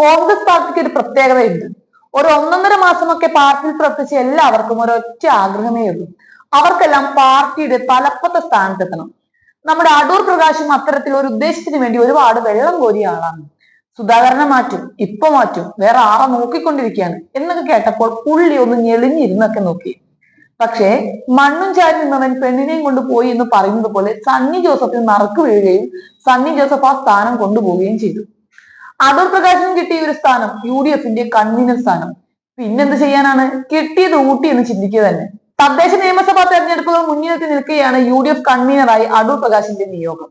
കോൺഗ്രസ് പാർട്ടിക്ക് ഒരു പ്രത്യേകതയുണ്ട്. ഒരു ഒന്നൊന്നര മാസമൊക്കെ പാർട്ടിയിൽ പ്രവർത്തിച്ച എല്ലാവർക്കും ഒരൊറ്റ ആഗ്രഹമേ ഉള്ളൂ. അവർക്കെല്ലാം പാർട്ടിയുടെ തലപ്പത്തെ സ്ഥാനത്തെത്തണം. നമ്മുടെ അടൂർ പ്രകാശും അത്തരത്തിൽ ഒരു ഉദ്ദേശത്തിന് വേണ്ടി ഒരുപാട് വെള്ളം കോരിയ ആളാണ്. സുധാകരനെ മാറ്റും ഇപ്പൊ മാറ്റും വേറെ ആറെ നോക്കിക്കൊണ്ടിരിക്കുകയാണ് എന്നൊക്കെ കേട്ടപ്പോൾ പുള്ളി ഒന്ന് ഞെളിഞ്ഞിരുന്നൊക്കെ നോക്കി. പക്ഷേ മണ്ണും ചാരി നിന്നവൻ പെണ്ണിനെയും കൊണ്ട് പോയി എന്ന് പറയുന്നത് പോലെ സണ്ണി ജോസഫിന് നറുക്ക് വീഴുകയും സണ്ണി ജോസഫ് ആ സ്ഥാനം കൊണ്ടുപോവുകയും ചെയ്തു. അടൂർ കിട്ടിയ ഒരു സ്ഥാനം യു ഡി എഫിന്റെ കൺവീനർ സ്ഥാനം. പിന്നെന്ത് ചെയ്യാനാണ്? കിട്ടിയത് ഊട്ടി എന്ന് ചിന്തിക്കുക തന്നെ. തദ്ദേശ നിയമസഭാ തെരഞ്ഞെടുപ്പുകൾ മുന്നിലെത്തി നിൽക്കുകയാണ് യു ഡി എഫ് കൺവീനറായി അടൂർ പ്രകാശിന്റെ നിയോഗം.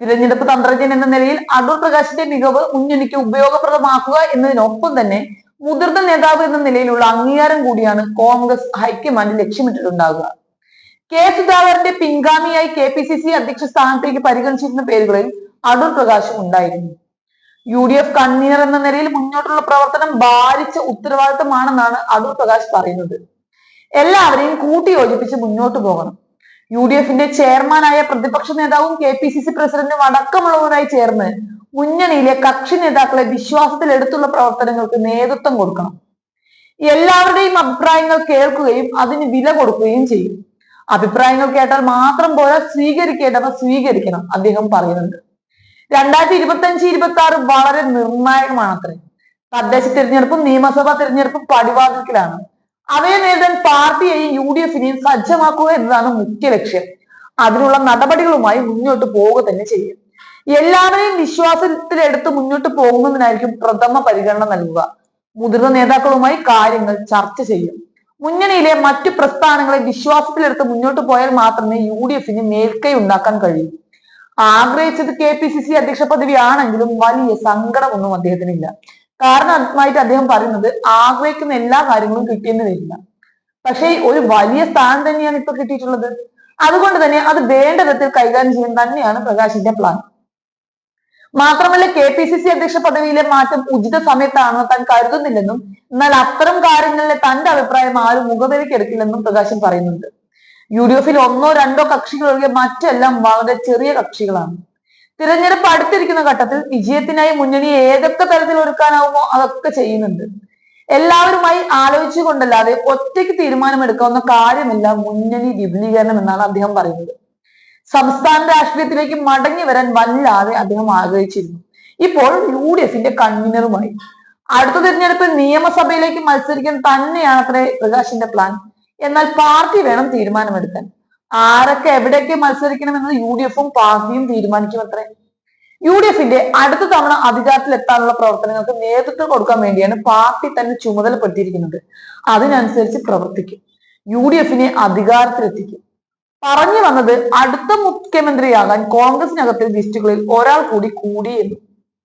തിരഞ്ഞെടുപ്പ് തന്ത്രജ്ഞൻ എന്ന നിലയിൽ അടൂർ പ്രകാശിന്റെ മികവ് മുന്നണിക്ക് ഉപയോഗപ്രദമാക്കുക എന്നതിനൊപ്പം തന്നെ മുതിർന്ന നേതാവ് എന്ന നിലയിലുള്ള അംഗീകാരം കൂടിയാണ് കോൺഗ്രസ് ഹൈക്കമാൻഡ് ലക്ഷ്യമിട്ടിട്ടുണ്ടാകുക കെ സുധാകരന്റെ പിൻഗാമിയായി കെ പി സി സി അധ്യക്ഷ സ്ഥാനത്തേക്ക് പരിഗണിച്ചിരുന്ന പേരുകളിൽ അടൂർ പ്രകാശ് ഉണ്ടായിരുന്നു. യു ഡി എഫ് കൺവീനർ എന്ന നിലയിൽ മുന്നോട്ടുള്ള പ്രവർത്തനം ഭാരിച്ച ഉത്തരവാദിത്തമാണെന്നാണ് അടൂർ പ്രകാശ് പറയുന്നത്. എല്ലാവരെയും കൂട്ടിയോജിപ്പിച്ച് മുന്നോട്ട് പോകണം. യു ഡി എഫിന്റെ ചെയർമാനായ പ്രതിപക്ഷ നേതാവും കെ പി സി സി പ്രസിഡന്റും അടക്കമുള്ളവരായി ചേർന്ന് മുന്നണിയിലെ കക്ഷി നേതാക്കളെ വിശ്വാസത്തിലെടുത്തുള്ള പ്രവർത്തനങ്ങൾക്ക് നേതൃത്വം കൊടുക്കണം. എല്ലാവരുടെയും അഭിപ്രായങ്ങൾ കേൾക്കുകയും അതിന് വില കൊടുക്കുകയും ചെയ്യും. അഭിപ്രായങ്ങൾ കേട്ടാൽ മാത്രം പോരാ സ്വീകരിക്കേണ്ടവ സ്വീകരിക്കണം അദ്ദേഹം പറയുന്നുണ്ട്. രണ്ടായിരത്തി ഇരുപത്തി അഞ്ച് ഇരുപത്തി ആറ് വളരെ നിർണായകമാണ് നിർണായകമാണത്രേ തദ്ദേശ തിരഞ്ഞെടുപ്പും നിയമസഭാ തിരഞ്ഞെടുപ്പും പടിവാതിൽക്കലാണ്. അവയെ നേരിടാൻ പാർട്ടിയെയും യു ഡി എഫിനെയും സജ്ജമാക്കുക എന്നതാണ് മുഖ്യ ലക്ഷ്യം. അതിനുള്ള നടപടികളുമായി മുന്നോട്ട് പോവുക തന്നെ ചെയ്യും. എല്ലാവരെയും വിശ്വാസത്തിലെടുത്ത് മുന്നോട്ട് പോകുന്നതിനായിരിക്കും പ്രഥമ പരിഗണന നൽകുക. മുതിർന്ന നേതാക്കളുമായി കാര്യങ്ങൾ ചർച്ച ചെയ്യും. മുന്നണിയിലെ മറ്റു പ്രസ്ഥാനങ്ങളെ വിശ്വാസത്തിലെടുത്ത് മുന്നോട്ട് പോയാൽ മാത്രമേ യു ഡി എഫിന് മേൽക്കൈ ഉണ്ടാക്കാൻ കഴിയൂ. ആഗ്രഹിച്ചത് കെ പി സി സി അധ്യക്ഷ പദവി ആണെങ്കിലും വലിയ സങ്കടമൊന്നും അദ്ദേഹത്തിനില്ല. അതുമായിട്ട് അദ്ദേഹം പറയുന്നത് ആഗ്രഹിക്കുന്ന എല്ലാ കാര്യങ്ങളും കിട്ടിയെന്ന് വരില്ല. പക്ഷേ ഒരു വലിയ സ്ഥാനം തന്നെയാണ് ഇപ്പൊ കിട്ടിയിട്ടുള്ളത്. അതുകൊണ്ട് തന്നെ അത് വേണ്ട വിധത്തിൽ കൈകാര്യം ചെയ്യാൻ തന്നെയാണ് പ്രകാശിന്റെ പ്ലാൻ മാത്രമല്ല കെ പി സി സി അധ്യക്ഷ പദവിയിലെ മാറ്റം ഉചിത സമയത്താണെന്ന് താൻ കരുതുന്നില്ലെന്നും എന്നാൽ അത്തരം കാര്യങ്ങളിലെ തന്റെ അഭിപ്രായം ആരും മുഖവിലക്കെടുക്കില്ലെന്നും പ്രകാശൻ പറയുന്നുണ്ട്. യു ഡി എഫിൽ ഒന്നോ രണ്ടോ കക്ഷികൾ ഒഴികെ മറ്റെല്ലാം വളരെ ചെറിയ കക്ഷികളാണ്. തിരഞ്ഞെടുപ്പ് അടുത്തിരിക്കുന്ന ഘട്ടത്തിൽ വിജയത്തിനായി മുന്നണി ഏതൊക്കെ തരത്തിൽ ഒരുക്കാനാവുമോ അതൊക്കെ ചെയ്യുന്നുണ്ട്. എല്ലാവരുമായി ആലോചിച്ചുകൊണ്ടല്ലാതെ ഒറ്റയ്ക്ക് തീരുമാനമെടുക്കാവുന്ന കാര്യമല്ല മുന്നണി വിപുലീകരണം എന്നാണ് അദ്ദേഹം പറയുന്നത്. സംസ്ഥാന രാഷ്ട്രീയത്തിലേക്ക് മടങ്ങി വരാൻ വല്ലാതെ അദ്ദേഹം ആഗ്രഹിച്ചിരുന്നു. ഇപ്പോൾ യു ഡി എഫിന്റെ കൺവീനറുമായി. അടുത്ത തിരഞ്ഞെടുപ്പിൽ നിയമസഭയിലേക്ക് മത്സരിക്കാൻ തന്നെയാണ് അത്രേ പ്രകാശിന്റെ പ്ലാൻ എന്നാൽ പാർട്ടി വേണം തീരുമാനമെടുക്കാൻ. ആരൊക്കെ എവിടെയൊക്കെ മത്സരിക്കണമെന്ന് യു ഡി എഫും പാർട്ടിയും തീരുമാനിക്കും അത്രേ യു ഡി എഫിന്റെ അടുത്ത തവണ അധികാരത്തിൽ എത്താനുള്ള പ്രവർത്തനങ്ങൾക്ക് നേതൃത്വം കൊടുക്കാൻ വേണ്ടിയാണ് പാർട്ടി തന്നെ ചുമതലപ്പെടുത്തിയിരിക്കുന്നത്. അതിനനുസരിച്ച് പ്രവർത്തിക്കും. യു ഡി എഫിനെ അധികാരത്തിലെത്തിക്കും. പറഞ്ഞു വന്നത് അടുത്ത മുഖ്യമന്ത്രിയാകാൻ കോൺഗ്രസിനകത്തെ ലിസ്റ്റുകളിൽ ഒരാൾ കൂടി കൂടിയെന്ന്